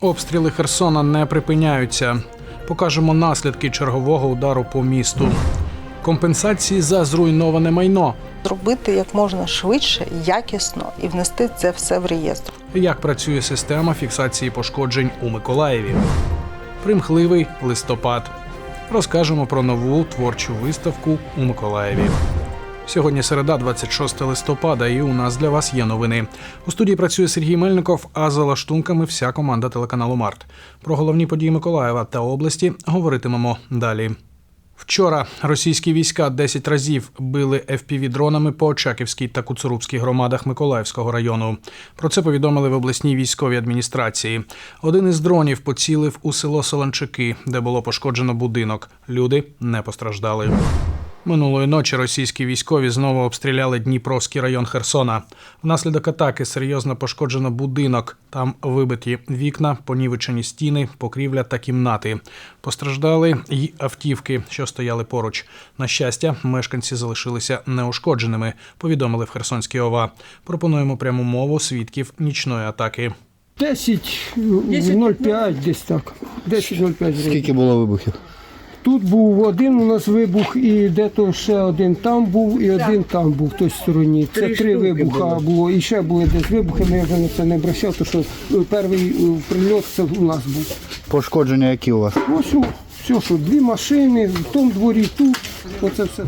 Обстріли Херсона не припиняються. Покажемо наслідки чергового удару по місту. Компенсації за зруйноване майно. зробити як можна швидше, якісно і внести це все в реєстр. Як працює система фіксації пошкоджень у Миколаєві? Примхливий листопад. Розкажемо про нову творчу виставку у Миколаєві. Сьогодні середа, 26 листопада, і у нас для вас є новини. У студії працює Сергій Мельников, а за лаштунками вся команда телеканалу Март. Про головні події Миколаєва та області говоритимемо далі. Вчора російські війська 10 разів били FPV-дронами по Очаківській та Куцурубській громадах Миколаївського району. Про це повідомили в обласній військовій адміністрації. Один із дронів поцілив у село Солончаки, де було пошкоджено будинок. Люди не постраждали. Минулої ночі російські військові знову обстріляли Дніпровський район Херсона. Внаслідок атаки серйозно пошкоджено будинок. Там вибиті вікна, понівечені стіни, покрівля та кімнати. Постраждали й автівки, що стояли поруч. На щастя, мешканці залишилися неушкодженими. Повідомили в Херсонській ОВА. Пропонуємо пряму мову свідків нічної атаки. 10.05 десь так. 10.05. Скільки було вибухів? Тут був один у нас вибух, і де-то ще один там був, і один там був в той стороні. Це три вибуха було. І ще були десь вибухи, ми вже на це не обращав, тому що е, перший е, прильот це у нас був. Пошкодження які у вас? Ось все, що дві машини, в тому дворі тут. Оце все.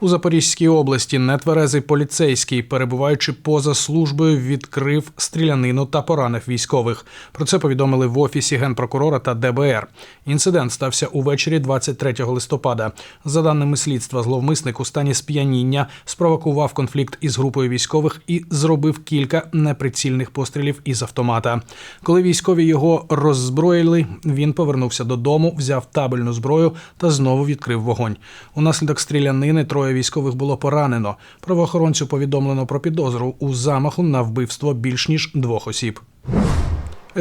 У Запорізькій області нетверезий поліцейський, перебуваючи поза службою, відкрив стрілянину та поранив військових. Про це повідомили в офісі генпрокурора та ДБР. Інцидент стався увечері 23 листопада. За даними слідства, зловмисник у стані сп'яніння спровокував конфлікт із групою військових і зробив кілька неприцільних пострілів із автомата. Коли військові його роззброїли, він повернувся додому, взяв табельну зброю та знову відкрив вогонь. Унаслідок стрілянини троє військових було поранено. Правоохоронцю повідомлено про підозру у замаху на вбивство більш ніж двох осіб.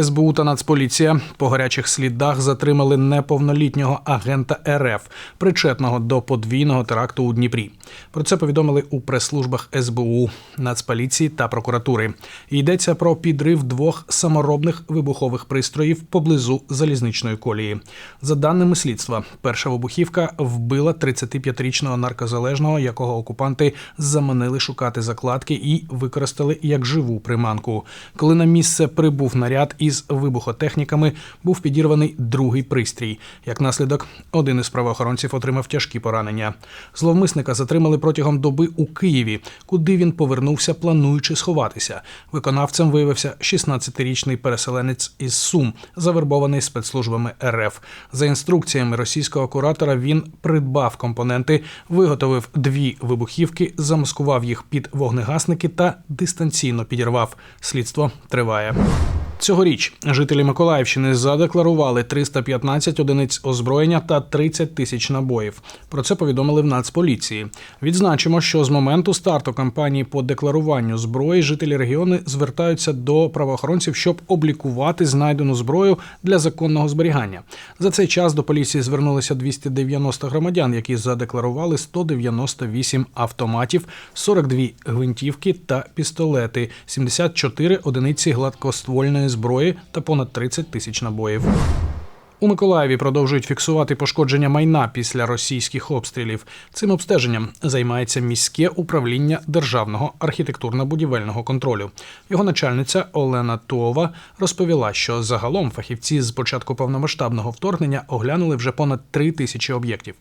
СБУ та Нацполіція по гарячих слідах затримали неповнолітнього агента РФ, причетного до подвійного теракту у Дніпрі. Про це повідомили у прес-службах СБУ, Нацполіції та прокуратури. Йдеться про підрив двох саморобних вибухових пристроїв поблизу залізничної колії. За даними слідства, перша вибухівка вбила 35-річного наркозалежного, якого окупанти заманили шукати закладки і використали як живу приманку. Коли на місце прибув наряд із вибухотехніками, був підірваний другий пристрій. Як наслідок, один із правоохоронців отримав тяжкі поранення. Зловмисника затримали протягом доби у Києві, куди він повернувся, плануючи сховатися. Виконавцем виявився 16-річний переселенець із Сум, завербований спецслужбами РФ. За інструкціями російського куратора він придбав компоненти, виготовив дві вибухівки, замаскував їх під вогнегасники та дистанційно підірвав. Слідство триває. Цьогоріч жителі Миколаївщини задекларували 315 одиниць озброєння та 30 тисяч набоїв. Про це повідомили в Нацполіції. Відзначимо, що з моменту старту кампанії по декларуванню зброї жителі регіону звертаються до правоохоронців, щоб облікувати знайдену зброю для законного зберігання. За цей час до поліції звернулися 290 громадян, які задекларували 198 автоматів, 42 гвинтівки та пістолети, 74 одиниці гладкоствольної зброї та понад 30 тисяч набоїв. У Миколаєві продовжують фіксувати пошкодження майна після російських обстрілів. Цим обстеженням займається міське управління державного архітектурно-будівельного контролю. Його начальниця Олена Туова розповіла, що загалом фахівці з початку повномасштабного вторгнення оглянули вже понад три тисячі об'єктів.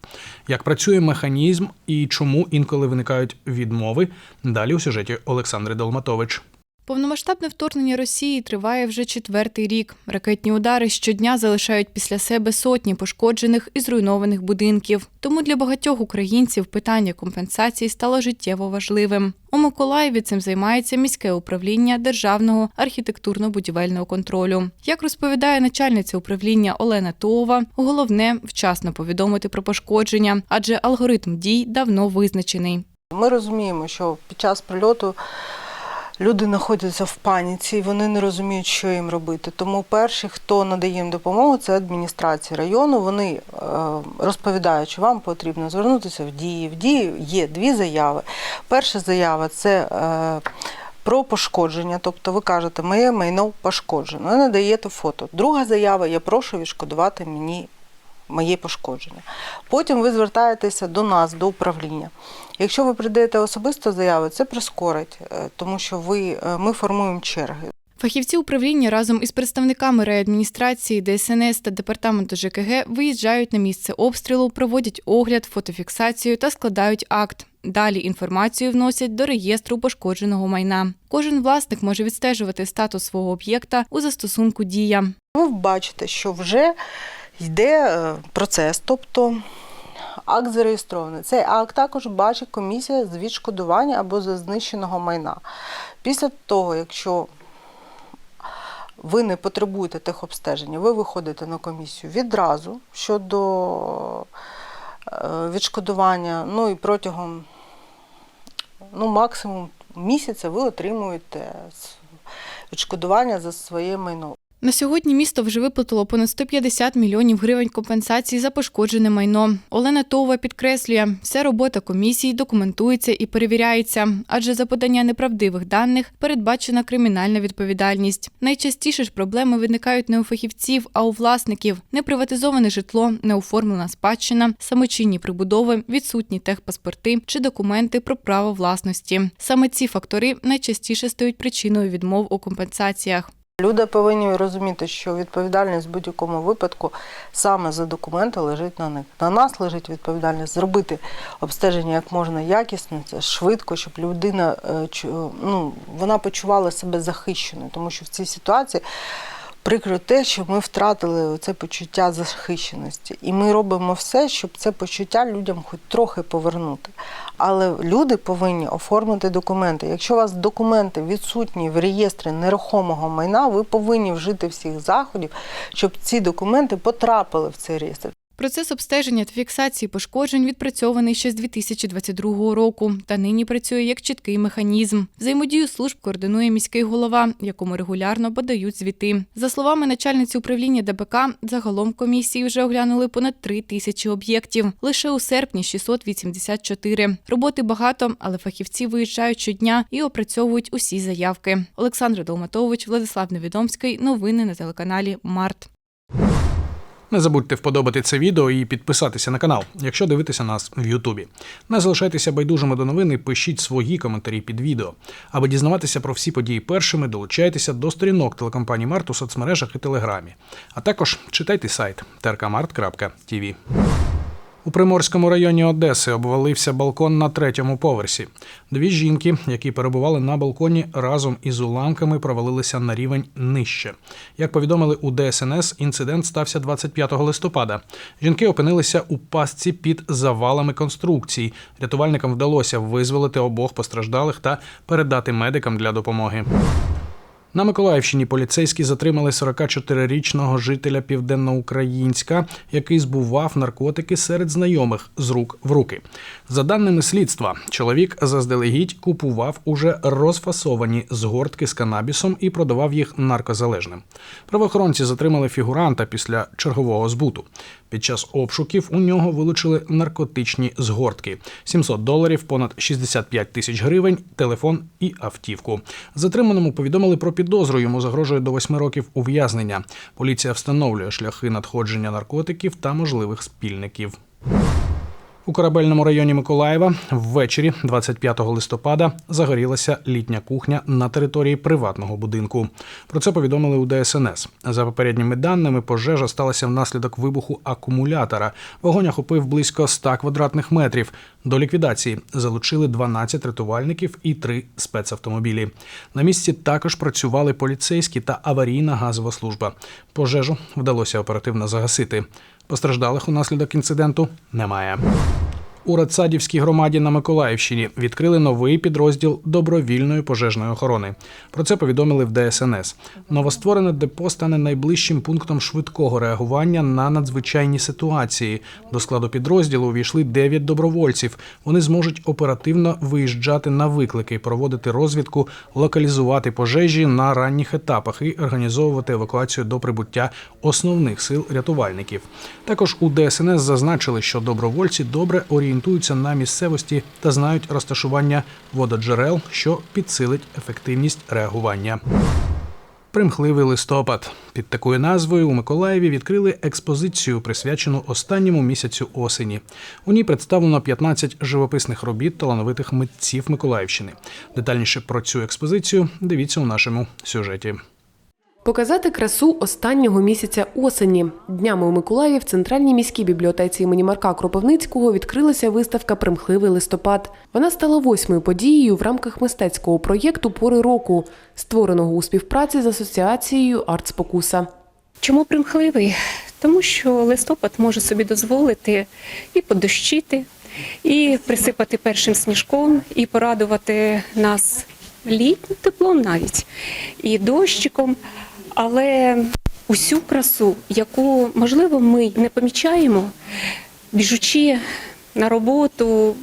Як працює механізм і чому інколи виникають відмови? Далі у сюжеті Олександри Долматович. Повномасштабне вторгнення Росії триває вже четвертий рік. Ракетні удари щодня залишають після себе сотні пошкоджених і зруйнованих будинків. Тому для багатьох українців питання компенсації стало життєво важливим. У Миколаєві цим займається міське управління державного архітектурно-будівельного контролю. Як розповідає начальниця управління Олена Туова, головне вчасно повідомити про пошкодження, адже алгоритм дій давно визначений. Ми розуміємо, що під час прильоту люди знаходяться в паніці, і вони не розуміють, що їм робити. Тому перші, хто надає їм допомогу, це адміністрація району. Вони е, розповідають, що вам потрібно звернутися в дії. В дії є дві заяви. Перша заява це. е, про пошкодження. Тобто ви кажете, моє майно пошкоджено. Надаєте фото. Друга заява, я прошу відшкодувати мені моє пошкодження. Потім ви звертаєтеся до нас, до управління. Якщо ви придаєте особисто заяву, це прискорить, е, тому що ви, е, ми формуємо черги. Фахівці управління разом із представниками райадміністрації, ДСНС та департаменту ЖКГ виїжджають на місце обстрілу, проводять огляд, фотофіксацію та складають акт. Далі інформацію вносять до реєстру пошкодженого майна. Кожен власник може відстежувати статус свого об'єкта у застосунку Дія. Ви бачите, що вже йде е, процес, тобто акт зареєстрований. Цей акт також бачить комісія з відшкодування або за знищеного майна. Після того, якщо ви не потребуєте техобстеження, ви виходите на комісію відразу щодо е, відшкодування, ну і протягом ну, максимум місяця ви отримуєте відшкодування за своє майно. На сьогодні місто вже виплатило понад 150 мільйонів гривень компенсації за пошкоджене майно. Олена Това підкреслює, вся робота комісії документується і перевіряється, адже за подання неправдивих даних передбачена кримінальна відповідальність. Найчастіше ж проблеми виникають не у фахівців, а у власників: неприватизоване житло, неоформлена спадщина, самочинні прибудови, відсутні техпаспорти чи документи про право власності. Саме ці фактори найчастіше стають причиною відмов у компенсаціях. Люди повинні розуміти, що відповідальність в будь-якому випадку саме за документи лежить на них. На нас лежить відповідальність зробити обстеження як можна якісно, швидко, щоб людина е, ну, вона почувала себе захищеною, тому що в цій ситуації. Прикро те, що ми втратили це почуття захищеності, і ми робимо все, щоб це почуття людям хоч трохи повернути. Але люди повинні оформити документи. Якщо у вас документи відсутні в реєстрі нерухомого майна, ви повинні вжити всіх заходів, щоб ці документи потрапили в цей реєстр. Процес обстеження та фіксації пошкоджень відпрацьований ще з 2022 року та нині працює як чіткий механізм. Взаємодію служб координує міський голова, якому регулярно подають звіти. За словами начальниці управління ДБК, загалом комісії вже оглянули понад 3 тисячі об'єктів. Лише у серпні 684. Роботи багато, але фахівці виїжджають щодня і опрацьовують усі заявки. Олександр Долматович, Владислав Невідомський. Новини на телеканалі Март. Не забудьте вподобати це відео і підписатися на канал, якщо дивитеся нас в Ютубі. Не залишайтеся байдужими до новини, пишіть свої коментарі під відео. Аби дізнаватися про всі події першими, долучайтеся до сторінок телекомпанії Март у соцмережах і Телеграмі. А також читайте сайт trkmart.tv. У Приморському районі Одеси обвалився балкон на третьому поверсі. Дві жінки, які перебували на балконі, разом із уламками провалилися на рівень нижче. Як повідомили у ДСНС, інцидент стався 25 листопада. Жінки опинилися у пастці під завалами конструкцій. Рятувальникам вдалося визволити обох постраждалих та передати медикам для допомоги. На Миколаївщині поліцейські затримали 44-річного жителя Південноукраїнська, який збував наркотики серед знайомих з рук в руки. За даними слідства, чоловік заздалегідь купував уже розфасовані згортки з канабісом і продавав їх наркозалежним. Правоохоронці затримали фігуранта після чергового збуту. Під час обшуків у нього вилучили наркотичні згортки: 700 доларів, понад 65 тисяч гривень, телефон і автівку. Затриманому повідомили про підозру. Йому загрожує до 8 років ув'язнення. Поліція встановлює шляхи надходження наркотиків та можливих спільників. У корабельному районі Миколаєва ввечері, 25 листопада, загорілася літня кухня на території приватного будинку. Про це повідомили у ДСНС. За попередніми даними, пожежа сталася внаслідок вибуху акумулятора. Вогонь охопив близько 100 квадратних метрів. До ліквідації залучили 12 рятувальників і 3 спецавтомобілі. На місці також працювали поліцейські та аварійна газова служба. Пожежу вдалося оперативно загасити. Постраждалих унаслідок інциденту немає. У Радсадівській громаді на Миколаївщині відкрили новий підрозділ добровільної пожежної охорони. Про це повідомили в ДСНС. Новостворене депо стане найближчим пунктом швидкого реагування на надзвичайні ситуації. До складу підрозділу увійшли 9 добровольців. Вони зможуть оперативно виїжджати на виклики, проводити розвідку, локалізувати пожежі на ранніх етапах і організовувати евакуацію до прибуття основних сил рятувальників. Також у ДСНС зазначили, що добровольці добре орієнтуються орієнтуються на місцевості та знають розташування вододжерел, що підсилить ефективність реагування. Примхливий листопад під такою назвою у Миколаєві відкрили експозицію, присвячену останньому місяцю осені. У ній представлено 15 живописних робіт талановитих митців Миколаївщини. Детальніше про цю експозицію дивіться у нашому сюжеті. Показати красу останнього місяця осені. Днями у Миколаєві в центральній міській бібліотеці імені Марка Кропивницького відкрилася виставка Примхливий листопад. Вона стала восьмою подією в рамках мистецького проєкту Пори року, створеного у співпраці з асоціацією Артспокуса. Чому примхливий? Тому що листопад може собі дозволити і подощити, і присипати першим сніжком, і порадувати нас літнім теплом навіть, і дощиком. Але усю красу, яку, можливо, ми не помічаємо, біжучи на роботу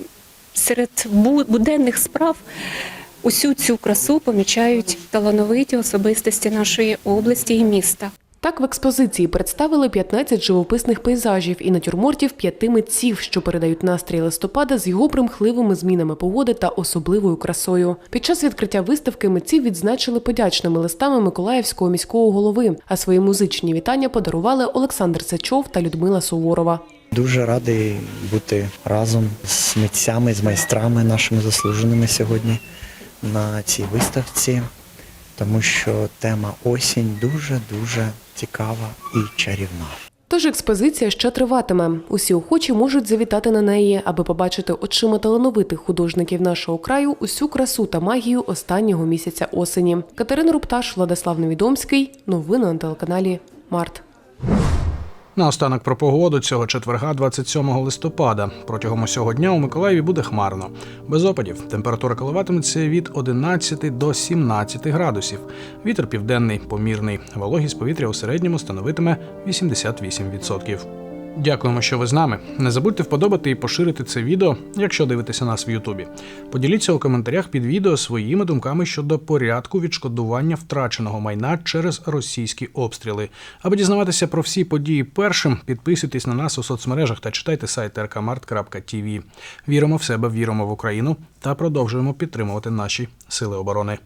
серед бу- буденних справ, усю цю красу помічають талановиті особистості нашої області і міста. Так в експозиції представили 15 живописних пейзажів і натюрмортів п'яти митців, що передають настрій листопада з його примхливими змінами погоди та особливою красою. Під час відкриття виставки митців відзначили подячними листами Миколаївського міського голови, а свої музичні вітання подарували Олександр Сачов та Людмила Суворова. Дуже радий бути разом з митцями, з майстрами нашими заслуженими сьогодні на цій виставці, тому що тема осінь дуже-дуже цікава і чарівна. Тож експозиція ще триватиме. Усі охочі можуть завітати на неї, аби побачити очима талановитих художників нашого краю усю красу та магію останнього місяця осені. Катерина Рупташ, Владислав Невідомський. Новини на телеканалі Март. Наостанок про погоду цього четверга, 27 листопада. Протягом усього дня у Миколаєві буде хмарно. Без опадів. Температура коливатиметься від 11 до 17 градусів. Вітер південний помірний. Вологість повітря у середньому становитиме 88%. Дякуємо, що ви з нами. Не забудьте вподобати і поширити це відео, якщо дивитеся нас в Ютубі. Поділіться у коментарях під відео своїми думками щодо порядку відшкодування втраченого майна через російські обстріли. Аби дізнаватися про всі події першим, підписуйтесь на нас у соцмережах та читайте сайт rkmart.tv. Віримо в себе, віримо в Україну та продовжуємо підтримувати наші сили оборони.